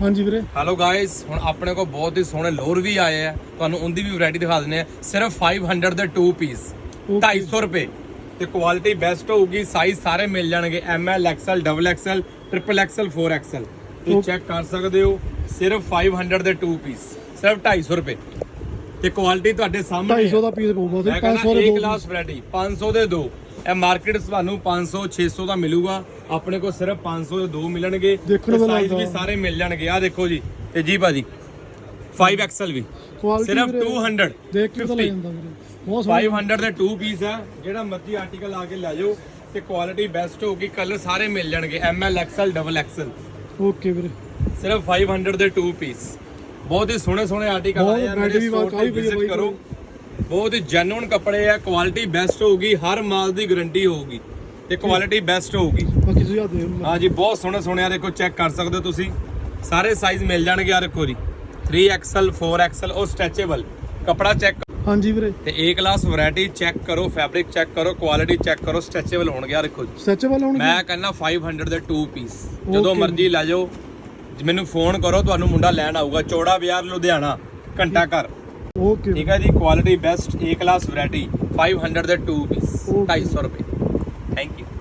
ਹਾਂਜੀ ਵੀਰੇ। Hello guys ਹੁਣ ਆਪਣੇ ਕੋਲ ਬਹੁਤ ਹੀ ਸੋਹਣੇ ਲੋਰ ਵੀ ਆਏ ਆ। ਤੁਹਾਨੂੰ ਉਹਦੀ ਵੀ ਵੈਰਾਈਟੀ ਦਿਖਾ ਦਿੰਦੇ ਆ। ਸਿਰਫ 500 ਦੇ 2 ਪੀਸ 250 ਰੁਪਏ। ਤੇ ਕੁਆਲਿਟੀ ਬੈਸਟ ਹੋਊਗੀ ਸਾਈਜ਼ ਸਾਰੇ ਮਿਲ ਜਾਣਗੇ। M L XL double XL triple XL 4 XL ਤੁਸੀਂ. ਚੈੱਕ ਕਰ ਸਕਦੇ ਹੋ ਸਿਰਫ 500 ਦੇ 2 ਪੀਸ ਸਿਰਫ 250 ਰੁਪਏ। ਤੇ ਕੁਆਲਿਟੀ ਤੁਹਾਡੇ ਸਾਹਮਣੇ 250 ਦਾ ਪੀਸ ਪਊਗਾ ਤੇ ਮੈਂ 500 ਕਹਿੰਦਾ ਦੇ ਦੋ ਗਲਾਸ ਵੈਰਾਈਟੀ 500 ਦੇ ਦੋ। ਇਹ ਮਾਰਕੀਟ ਤੁਹਾਨੂੰ 500 600 ਦਾ ਮਿਲੂਗਾ। ਆਪਣੇ ਕੋਲ ਸਿਰਫ 500 ਦੇ ਦੋ ਮਿਲਣਗੇ ਦੇਖਣ ਸਾਈਜ਼ ਵੀ। ਸਾਰੇ ਮਿਲ ਜਾਣਗੇ। ਆ ਦੇਖੋ ਜੀ ਤੇ ਜੀ ਭਾਜੀ 5 ਐਕਸਲ ਵੀ। ਸਿਰਫ 200 ਦੇਖ ਕੇ ਤਾਂ ਲੈ 50 ਜਾਂਦਾ ਵੀਰੇ। ਬਹੁਤ ਸੋਹਣਾ 500 ਦੇ 2 ਪੀਸ ਆ ਜਿਹੜਾ ਮਰਜ਼ੀ ਆਰਟੀਕਲ ਆ ਕੇ ਲੈ ਜਾਓ ਤੇ ਕੁਆਲਿਟੀ ਬੈਸਟ ਹੋਊਗੀ ਕਲਰ ਸਾਰੇ ਮਿਲ ਜਾਣਗੇ M L XL double XL okay ਵੀਰੇ। ਸਿਰਫ 500 ਦੇ 2 ਪੀਸ ਬਹੁਤ ਹੀ ਸੋਹਣੇ ਸੋਹਣੇ ਆਰਟੀਕਲ ਆ variety ਮੇਰੇ ਕਾਫੀ ਤੇ ਬਾਈ ਕਰੋ। ਬਹੁਤ ਹੀ ਜੈਨੂਨ ਕੱਪੜੇ ਆ ਕੁਆਲਿਟੀ ਬੈਸਟ ਹੋਊਗੀ ਹਰ ਮਾਲ ਦੀ ਗਾਰੰਟੀ ਹੋਊਗੀ। ਤੇ ਕੁਆਲਿਟੀ ਬੈਸਟ ਹੋਊਗੀ। ਬਾਕੀ ਤੁਸੀਂ ਆ ਦੇਖ ਲਓ। ਹਾਂ ਜੀ ਬਹੁਤ ਸੋਹਣੇ ਸੋਹਣੇ ਆ ਦੇਖੋ ਚੈੱਕ ਕਰ ਸਕਦੇ ਹੋ ਤੁਸੀਂ। ਸਾਰੇ ਸਾਈਜ਼ ਮਿਲ ਜਾਣਗੇ ਆ ਦੇਖੋ ਜੀ 3XL 4XL ਉਹ ਸਟ੍ਰੈਚੇਬਲ ਕਪੜਾ ਚੈੱਕ ਹਾਂਜੀ ਵੀਰੇ। ਤੇ A ਕਲਾਸ ਵੈਰਾਈਟੀ ਚੈੱਕ ਕਰੋ ਫੈਬਰਿਕ ਚੈੱਕ ਕਰੋ ਕੁਆਲਿਟੀ ਚੈੱਕ ਕਰੋ ਸਟ੍ਰੈਚੇਬਲ ਹੋਣਗੇ ਆ ਦੇਖੋ ਜੀ ਸੱਚੇਬਲ ਹੋਣਗੇ? ਮੈਂ ਕਹਿੰਦਾ 500 ਦੇ 2 ਪੀਸ ਜਦੋਂ. ਮਰਜ਼ੀ ਲੈ ਜਾਓ। ਮੈਨੂੰ ਫੋਨ ਕਰੋ ਤੁਹਾਨੂੰ ਮੁੰਡਾ ਲੈਣ ਆਊਗਾ। ਚੋੜਾ ਬਾਜ਼ਾਰ ਲੁਧਿਆਣਾ ਘੰਟਾ ਘਰ। ਓਕੇ ਠੀਕ ਹੈ ਜੀ quality best A class variety 500 ਦੇ 2 ਪੀਸ Okay. 250 ਰੁਪਏ। Thank you.